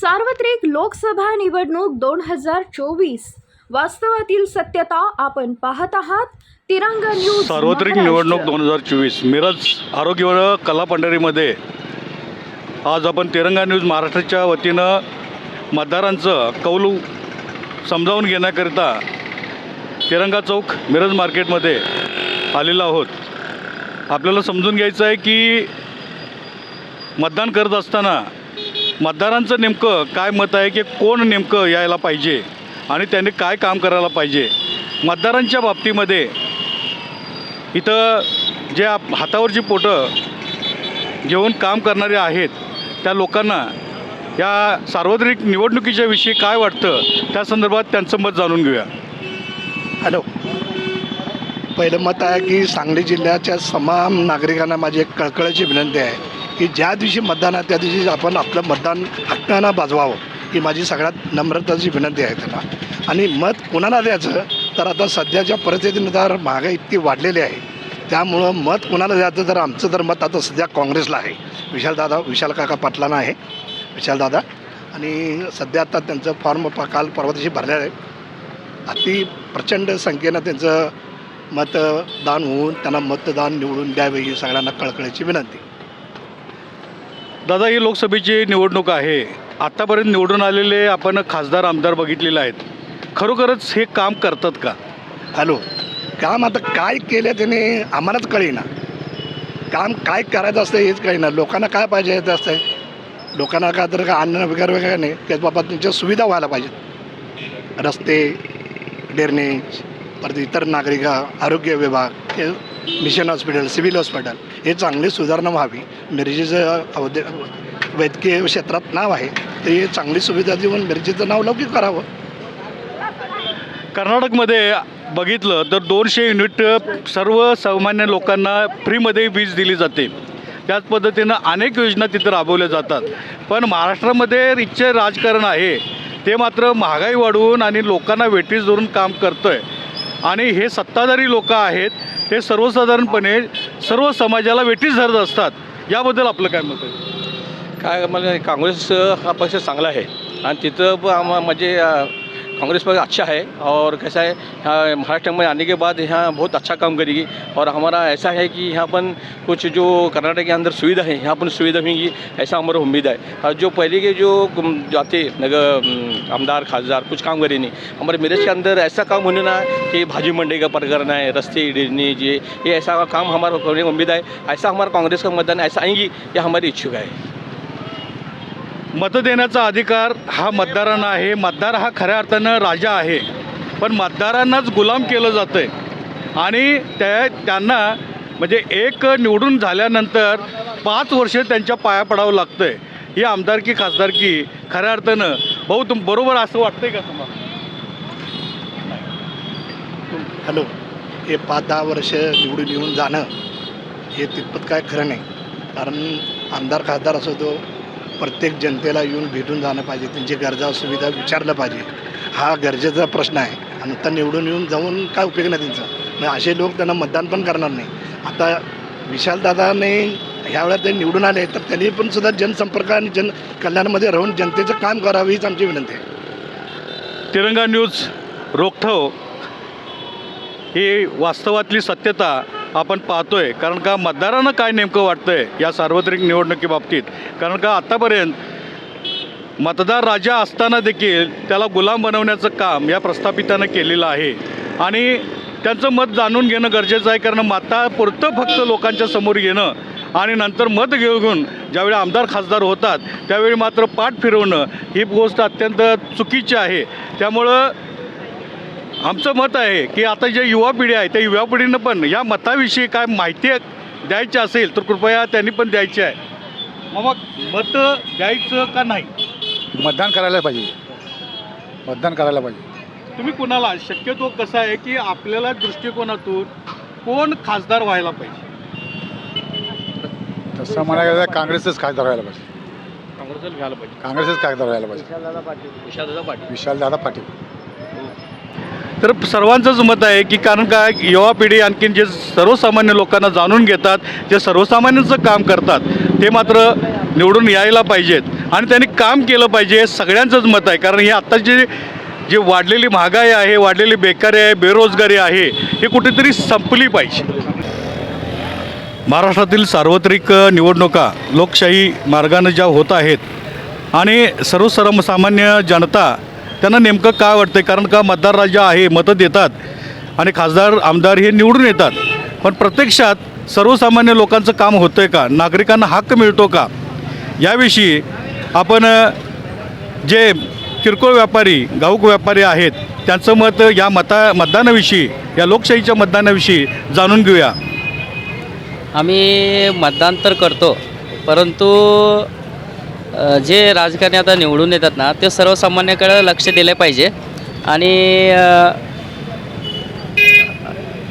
सार्वत्रिक लोकसभा निवडणूक दोन हजार चोवीस. वास्तवातील सत्यता आपण पाहत आहात. तिरंगा न्यूज सार्वत्रिक. निवडणूक दोन हजार चोवीस. मिरज आरोग्य कला पंढरीमध्ये. आज आपण तिरंगा न्यूज महाराष्ट्राच्या वतीनं मतदारांचं कौल समजावून घेण्याकरिता तिरंगा चौक मिरज मार्केटमध्ये आलेलो आहोत. आपल्याला समजून घ्यायचं आहे की मतदान करत असताना मतदारांचं नेमकं काय मत आहे की कोण नेमकं यायला पाहिजे आणि त्यांनी काय काम करायला पाहिजे? मतदारांच्या बाबतीमध्ये इथं जे आप हातावरची पोटं घेऊन काम करणारे आहेत त्या लोकांना या सार्वत्रिक निवडणुकीच्या विषयी काय वाटतं त्या संदर्भात त्यांचं मत जाणून घेऊया. हॅलो. पहिलं मत आहे की सांगली जिल्ह्याच्या तमाम नागरिकांना माझी एक कळकळीची विनंती आहे. की ज्या दिवशी मतदान आहे त्या दिवशी आपण आपलं मतदान हक्कानं बाजवावं ही माझी सगळ्यात नम्रताची विनंती आहे त्यांना. आणि मत कोणाला द्यायचं तर आता सध्याच्या परिस्थितीनुसार महागाई इतकी वाढलेली आहे. त्यामुळं मत कोणाला द्यायचं तर आमचं तर मत आता सध्या काँग्रेसला आहे. विशालदादा विशाल काका पाटलांना आहे. विशालदादा आणि सध्या आता त्यांचं फॉर्म प काल परवा दिवशी भरलेलं आहे. अति प्रचंड संख्येनं त्यांचं मतदान होऊन त्यांना मतदान निवडून द्यावे ही सगळ्यांना कळकळीची विनंती. दादा ही लोकसभेची निवडणूक आहे. आत्तापर्यंत निवडून आलेले आपण खासदार आमदार बघितलेले आहेत. खरोखरच हे काम करतात का? हॅलो काम आता काय केलं त्याने आम्हालाच कळेना. काम काय करायचं असतं हेच कळेना. लोकांना काय पाहिजे येत असतं लोकांना काय तर काय अन्न वगैरे वगैरे नाही त्याच बाबत त्यांच्या सुविधा व्हायला पाहिजेत. रस्ते डेरनेज परत इतर नागरिक आरोग्य विभाग हे मिशन हॉस्पिटल सिव्हिल हॉस्पिटल हे चांगली सुधारणा व्हावी. मिरजेचं अवध वैद्यकीय क्षेत्रात नाव आहे ते चांगली सुविधा देऊन मिरजेचं नाव लौकिक करावं. कर्नाटकमध्ये बघितलं तर दोनशे युनिट सर्वसामान्य लोकांना फ्रीमध्ये वीज दिली जाते. त्याच पद्धतीनं अनेक योजना तिथं राबवल्या जातात. पण महाराष्ट्रामध्ये रिच्चे राजकारण आहे ते मात्र महागाई वाढवून आणि लोकांना वेटीस धरून काम करतं आहे आणि हे सत्ताधारी लोक आहेत ते सर्वसाधारणपणे सर्व समाजाला वेठीस धरत असतात. याबद्दल आपलं काय मत आहे? काय म्हणजे काँग्रेस हा पक्ष चांगला आहे. आणि तिथं म्हणजे कांग्रेस पर अच्छा है और कैसा है महाराष्ट्र में आने के बाद यहाँ बहुत अच्छा काम करेगी। और हमारा ऐसा है कि यहाँ पर कुछ जो कर्नाटक के अंदर सुविधा है, यहाँ पर सुविधा होंगी, ऐसा हमारा उम्मीद है। और जो पहले के जो जाते नगर आमदार, खासदार कुछ काम करे नहीं। हमारे मेरठ के अंदर ऐसा काम होने ना कि भाजी मंडी का प्रकरण है, रस्ते ड्रेनेज ये ये ऐसा काम हमारा उम्मीद है। ऐसा हमारा कांग्रेस का मतदान, ऐसा आएँगी, ये हमारी इच्छुक है। मत देण्याचा अधिकार हा मतदारांना आहे. मतदार हा खऱ्या अर्थानं राजा आहे. पण मतदारांनाच गुलाम केलं जातं आहे आणि त्या त्यांना म्हणजे एक निवडून झाल्यानंतर पाच वर्ष त्यांच्या पाया पडावं लागतं आहे ही आमदारकी खासदारकी खऱ्या अर्थानं भाऊ तुम बरोबर असं वाटतंय का तुम्हाला? हॅलो. हे पाच दहा वर्ष निवडून येऊन जाणं हे तितपत काय खरं नाही. कारण आमदार खासदार असो तो प्रत्येक जनतेला येऊन भेटून जाणं पाहिजे त्यांची गरजा सुविधा विचारलं पाहिजे. हा गरजेचा प्रश्न आहे. आणि आता निवडून येऊन जाऊन काय उपयोग नाही त्यांचा. मग असे लोक त्यांना मतदान पण करणार नाही. आता विशालदादाने ह्या वेळेला ते निवडून आले तर त्यांनी पण सुद्धा जनसंपर्क आणि जन कल्याणमध्ये राहून जनतेचं काम करावं हीच आमची विनंती आहे. तिरंगा न्यूज रोखठव ही वास्तवातली सत्यता आपण पाहतोय. कारण का मतदारांना काय नेमकं वाटतंय या सार्वत्रिक निवडणुकीबाबतीत कारण का आत्तापर्यंत मतदार राजा असताना देखील त्याला गुलाम बनवण्याचं काम या प्रस्थापितानं केलेलं आहे. आणि त्यांचं मत जाणून घेणं गरजेचं आहे. कारण मतापुरतं फक्त लोकांच्या समोर येणं आणि नंतर मत घेऊन ज्यावेळी आमदार खासदार होतात त्यावेळी मात्र पाठ फिरवणं ही गोष्ट अत्यंत चुकीची आहे. त्यामुळं आमचं मत आहे की आता जे युवा पिढी आहे त्या युवा पिढीनं पण या मताविषयी काय माहिती द्यायची असेल तर कृपया त्यांनी पण द्यायची आहे. मग मत द्यायचं का नाही? मतदान करायला पाहिजे. मतदान करायला पाहिजे. तुम्ही कुणाला शक्यतो कसं आहे की आपल्याला दृष्टिकोनातून कोण खासदार व्हायला पाहिजे? तसं म्हणायला गेलं काँग्रेसच खासदार व्हायला पाहिजे. काँग्रेसला घ्यायला पाहिजे. काँग्रेसच खासदार व्हायला पाहिजे. विशालदादा पाटील. विशालदादा पाटील. तर सर्वांचंच मत आहे की कारण काय युवा पिढी आणखीन जे सर्वसामान्य लोकांना जाणून घेतात जे सर्वसामान्यांचं काम करतात ते मात्र निवडून यायला पाहिजेत. आणि त्यांनी काम केलं पाहिजे हे सगळ्यांचंच मत आहे. कारण हे आत्ताची जी वाढलेली महागाई आहे वाढलेली बेकारी आहे बेरोजगारी आहे ही कुठेतरी संपली पाहिजे. महाराष्ट्रातील सार्वत्रिक निवडणुका लोकशाही मार्गानं ज्या होत आहेत आणि सर्वसर्वसामान्य जनता त्यांना नेमकं काय वाटतं कारण का मतदार राज्य आहे मतं देतात आणि खासदार आमदार हे निवडून येतात. पण प्रत्यक्षात सर्वसामान्य लोकांचं काम होतं आहे का? नागरिकांना हक्क मिळतो का? याविषयी आपण जे किरकोळ व्यापारी घाऊक व्यापारी आहेत त्यांचं मत या मता मतदानाविषयी या लोकशाहीच्या मतदानाविषयी जाणून घेऊया. आम्ही मतदान तर करतो परंतु अ, जे राजकारणी आता निवडून येतात ना ते सर्वसामान्याकडे लक्ष दिले पाहिजे. आणि अ,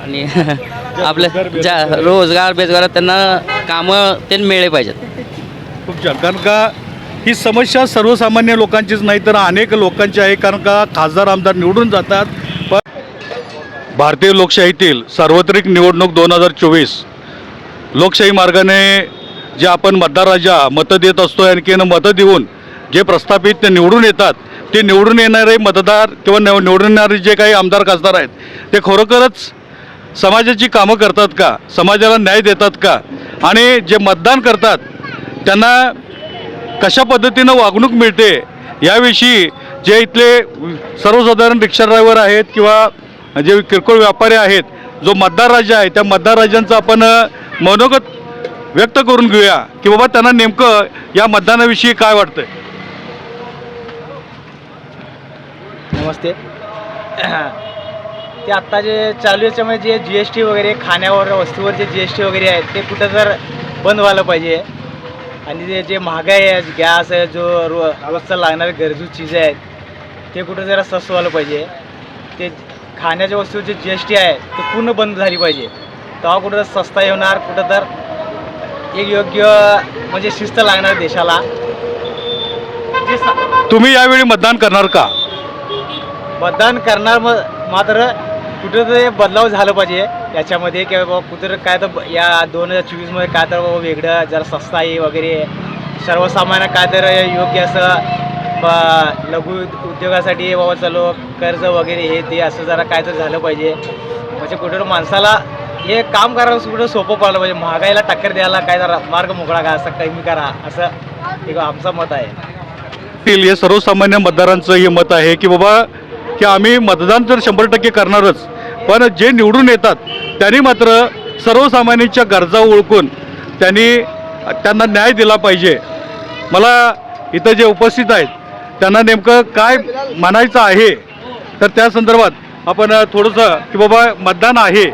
आणि आपल्या ज्या रोजगार बेजगार त्यांना कामं ते मिळले पाहिजेत. खूप छान. कारण का ही समस्या सर्वसामान्य लोकांचीच नाही तर अनेक लोकांची आहे. कारण का खासदार आमदार निवडून जातात. पण भारतीय लोकशाहीतील सार्वत्रिक निवडणूक दोन हजार चोवीस लोकशाही मार्गाने जे आपण मतदार राजा मतं देत असतो आणखीन मतं देऊन जे प्रस्थापित ते निवडून येतात ते निवडून येणारे मतदार किंवा निव- निवडून येणारे जे काही आमदार खासदार आहेत ते खरोखरच समाजाची कामं करतात का? समाजाला न्याय देतात का? आणि जे मतदान करतात त्यांना कशा पद्धतीनं वागणूक मिळते? याविषयी जे इथले सर्वसाधारण रिक्षा ड्रायव्हर आहेत किंवा जे किरकोळ व्यापारी आहेत जो मतदार राजा आहे त्या मतदार राजांचं आपण मनोगत व्यक्त करून घेऊया की बाबा त्यांना नेमकं या मतदानाविषयी काय वाटतंय? नमस्ते. ते आत्ता जे चालू याच्यामध्ये जे जी एस टी वगैरे खाण्यावर वस्तूवर जे जी एस टी वगैरे आहेत ते कुठं तर बंद व्हायला पाहिजे आणि ते जे महागाई आहे गॅस आहे जो रो रोजचा लागणारे गरजू चीज आहेत ते कुठं जरा स्वस्त व्हायला पाहिजे. ते खाण्याच्या वस्तूची जी एस टी आहे ते पूर्ण बंद झाली पाहिजे. तेव्हा कुठं तर सस्ता येणार कुठं तर एक योग्य म्हणजे शिस्त लागणार देशाला. जे सा- तुम्ही यावेळी मतदान करणार का? मतदान करणार म मात्र कुठंतरी बदलाव झालं पाहिजे याच्यामध्ये. की बाबा कुठं काय तर ब- या दोन हजार चोवीसमध्ये काय तर बाबा वेगळं जरा सस्ताई वगैरे. सर्वसामान्य काय तर योग्य असं ब- लघु उद्योगासाठी बाबा चलो कर्ज वगैरे हे ते असं जरा काय तर झालं पाहिजे. म्हणजे कुठं माणसाला हे काम करायला कुठं सोपं पडलं? पाहिजे महागाईला टक्कर द्यायला काय जरा मार्ग मोकळा का असं कमी करा असं एक आमचं मत आहे. तील हे सर्वसामान्य मतदारांचं हे मत आहे की बाबा की आम्ही मतदान तर शंभर टक्के करणारच पण जे निवडून येतात त्यांनी मात्र सर्वसामान्यांच्या गरजा ओळखून त्यांनी त्यांना न्याय दिला पाहिजे. मला इथं जे उपस्थित आहेत त्यांना नेमकं काय म्हणायचं आहे? तर त्या संदर्भात आपण थोडंसं की बाबा मतदान आहे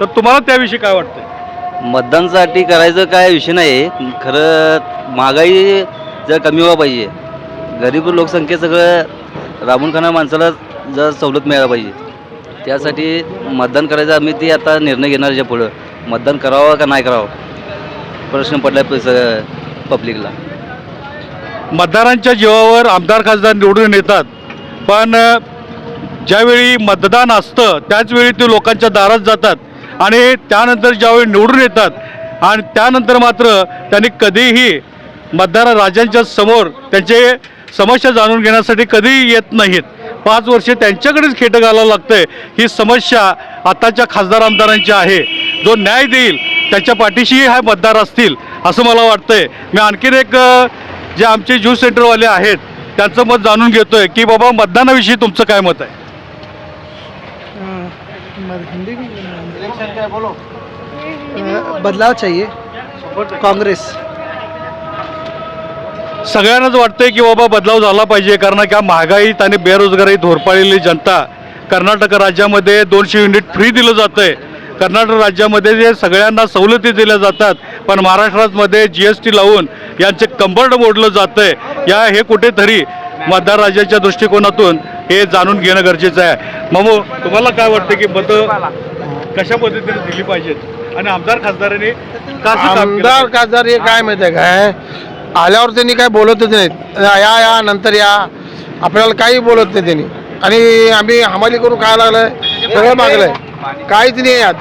तर तुम्हाला त्याविषयी काय वाटतं मतदानासाठी करायचं काय विषय नाही. खरं महागाई जर कमी व्हायला पाहिजे गरीब लोकसंख्या सगळं राबून खाणाऱ्या माणसाला जर सवलत मिळायला पाहिजे त्यासाठी मतदान करायचं आम्ही ते आता निर्णय घेणार याच्या पुढं. मतदान करावं का नाही करावं? प्रश्न पडला पब्लिकला मतदारांच्या जीवावर आमदार खासदार निवडून येतात. पण अ, ज्यावेळी मतदान असतं त्याचवेळी ते लोकांच्या दारात जातात. आणि त्यानंतर ज्यावेळी निवडून येतात आणि त्यानंतर मात्र त्यांनी कधीही मतदार राजांच्या समोर त्यांचे समस्या जाणून घेण्यासाठी कधीही येत नाहीत. पाच वर्षे त्यांच्याकडेच खेटं घालावं लागतंय. ही समस्या आताच्या खासदार आमदारांची आहे. जो न्याय देईल त्याच्या पाठीशीही हा मतदार असतील असं मला वाटतंय. मी आणखीन एक जे आमचे ज्यूस सेंटरवाले आहेत त्यांचं मत जाणून घेतोय की बाबा मतदानाविषयी तुमचं काय मत आहे? बदलाव चाहिए। कांग्रेस। सगळ्यांनाच वाटतंय की बाबा बदलाव झाला पाहिजे कारण का महागाईत आणि बेरोजगारीत होरपाळलेली जनता कर्नाटक राज्यामध्ये दोनशे युनिट फ्री दिलं जातं आहे कर्नाटक राज्यामध्ये जे सगळ्यांना सवलती दिल्या जातात पण महाराष्ट्रामध्ये जी एस टी लावून यांचे कंबर्ड मोडलं जातं आहे या हे कुठेतरी मतदार राज्याच्या दृष्टिकोनातून हे जाणून घेणं गरजेचं आहे. मग तुम्हाला काय वाटतं की मतं कशा पद्धतीने दिली पाहिजेत आणि आमदार खासदारांनी आमदार? खासदार हे काय माहिती आहे काय? आल्यावर त्यांनी काय बोलतच नाहीत. या या नंतर या. आपल्याला काही बोलत नाही त्यांनी. आणि आम्ही हमाली करून काय लागलंय? सगळं मागलंय. काहीच नाही यात.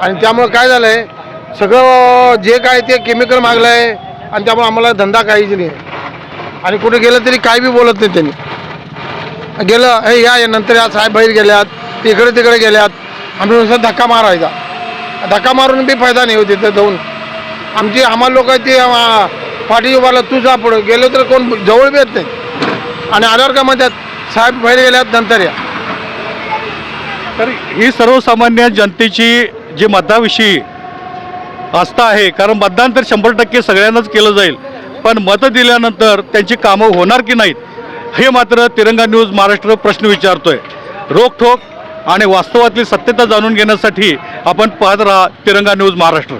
आणि त्यामुळं काय झालंय? सगळं जे काय ते केमिकल मागलंय. आणि त्यामुळे आम्हाला धंदा काहीच नाही आणि कुठे गेलं तरी काय बी बोलत नाही त्यांनी. गेलं हे या या नंतर या साहेब बाहेर गेल्यात. इकडे तिकडे गेल्यात. आम्ही असं धक्का मारायचा. धक्का मारून बी फायदा नाही होती तिथं जाऊन. आमची आम्हाला लोक ते पाठी उभारला तू जा पुढं. गेलो तर कोण जवळ बी येत नाही. आणि आल्यावर का म्हणतात साहेब बाहेर गेल्यात नंतर या. तर ही सर्वसामान्य जनतेची जी मताविषयी आस्था आहे कारण मतदान तर शंभर टक्के सगळ्यांनाच केलं जाईल. पण मतं दिल्यानंतर त्यांची कामं होणार की नाहीत हे मात्र तिरंगा न्यूज महाराष्ट्र प्रश्न विचारतोय. रोखोक आणि वास्तवातली सत्यता जाणून घेण्यासाठी आपण पाहत राहा तिरंगा न्यूज महाराष्ट्र.